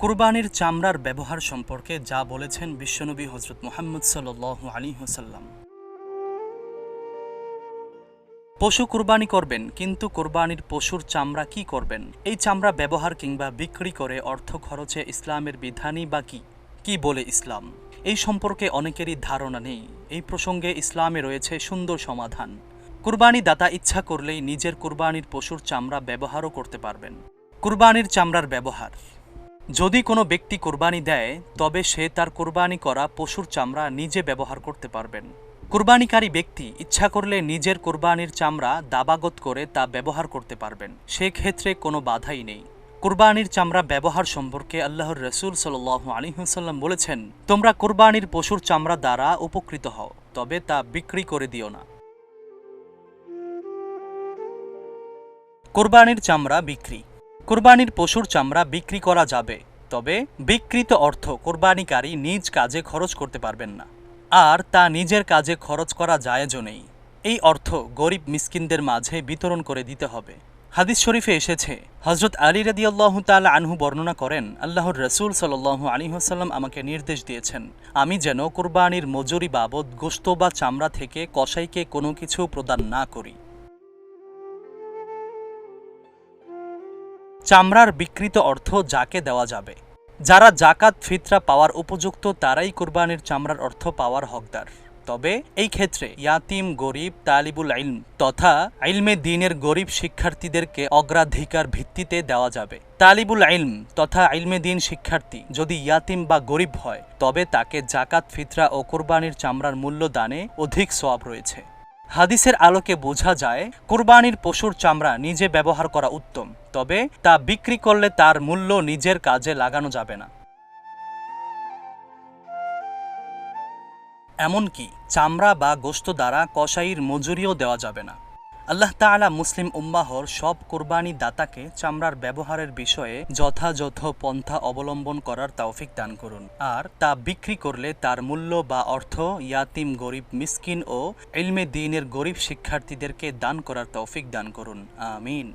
কুরবানির চামড়ার ব্যবহার সম্পর্কে যা বলেছেন বিশ্বনবী হজরত মোহাম্মদ সাল আলী হোসাল্লাম পশু কুরবানি করবেন, কিন্তু কোরবানির পশুর চামড়া কি করবেন? এই চামড়া ব্যবহার কিংবা বিক্রি করে অর্থ খরচে ইসলামের বিধানই বা কি? কি বলে ইসলাম? এই সম্পর্কে অনেকেরই ধারণা নেই। এই প্রসঙ্গে ইসলামে রয়েছে সুন্দর সমাধান। কুরবানি দাতা ইচ্ছা করলেই নিজের কুরবানির পশুর চামড়া ব্যবহারও করতে পারবেন। কুরবানির চামড়ার ব্যবহার। যদি কোনো ব্যক্তি কোরবানি দেয়, তবে সে তার কোরবানি করা পশুর চামড়া নিজে ব্যবহার করতে পারবেন। কোরবানিকারী ব্যক্তি ইচ্ছা করলে নিজের কোরবানির চামড়া দাবাগত করে তা ব্যবহার করতে পারবেন। সেক্ষেত্রে কোনো বাধাই নেই। কোরবানির চামড়া ব্যবহার সম্পর্কে আল্লাহর রসুল সাল আলিহাসাল্লাম বলেছেন, তোমরা কোরবানির পশুর চামড়া দ্বারা উপকৃত হও, তবে তা বিক্রি করে দিও না। কোরবানির চামড়া বিক্রি। কোরবানির পশুর চামড়া বিক্রি করা যাবে, তবে বিকৃত অর্থ কোরবানিকারী নিজ কাজে খরচ করতে পারবেন না। আর তা নিজের কাজে খরচ করা জায়েজও নেই। এই অর্থ গরিব মিসকিনদের মাঝে বিতরণ করে দিতে হবে। হাদিস শরীফে এসেছে হজরত আলী রাদি আল্লাহ তালা আনহু বর্ণনা করেন, আল্লাহর রসুল সাল্লাহ আলী হাসাল্লাম আমাকে নির্দেশ দিয়েছেন, আমি যেন কোরবানির মজুরি বাবদ গোস্ত বা চামড়া থেকে কসাইকে কোনো কিছু প্রদান না করি। চামড়ার বিকৃত অর্থ যাকে দেওয়া যাবে। যারা জাকাত ফিতরা পাওয়ার উপযুক্ত, তারাই কোরবানির চামড়ার অর্থ পাওয়ার হকদার। তবে এই ক্ষেত্রে ইয়াতিম, গরিব, তালিবুল ইলম তথা ইলমে দিনের গরিব শিক্ষার্থীদেরকে অগ্রাধিকার ভিত্তিতে দেওয়া যাবে। তালিবুল ইলম তথা ইলমে দিন শিক্ষার্থী যদি ইয়াতিম বা গরিব হয়, তবে তাকে জাকাত ফিতরা ও কোরবানির চামড়ার মূল্য দানে অধিক সওয়াব রয়েছে। হাদিসের আলোকে বোঝা যায়, কোরবানির পশুর চামড়া নিজে ব্যবহার করা উত্তম, তবে তা বিক্রি করলে তার মূল্য নিজের কাজে লাগানো যাবে না। এমনকি চামড়া বা গোস্ত দ্বারা কষাইয়ের মজুরিও দেওয়া যাবে না। আল্লাহ তাআলা মুসলিম উম্মাহর সব কোরবানি দাতাকে চামড়ার ব্যবহারের বিষয়ে যথাযথ পন্থা অবলম্বন করার তৌফিক দান করুন। আর তা বিক্রি করলে তার মূল্য বা অর্থ ইয়াতিম গরিব মিসকিন ও ইলমে দিনের গরিব শিক্ষার্থীদেরকে দান করার তৌফিক দান করুন। আমিন।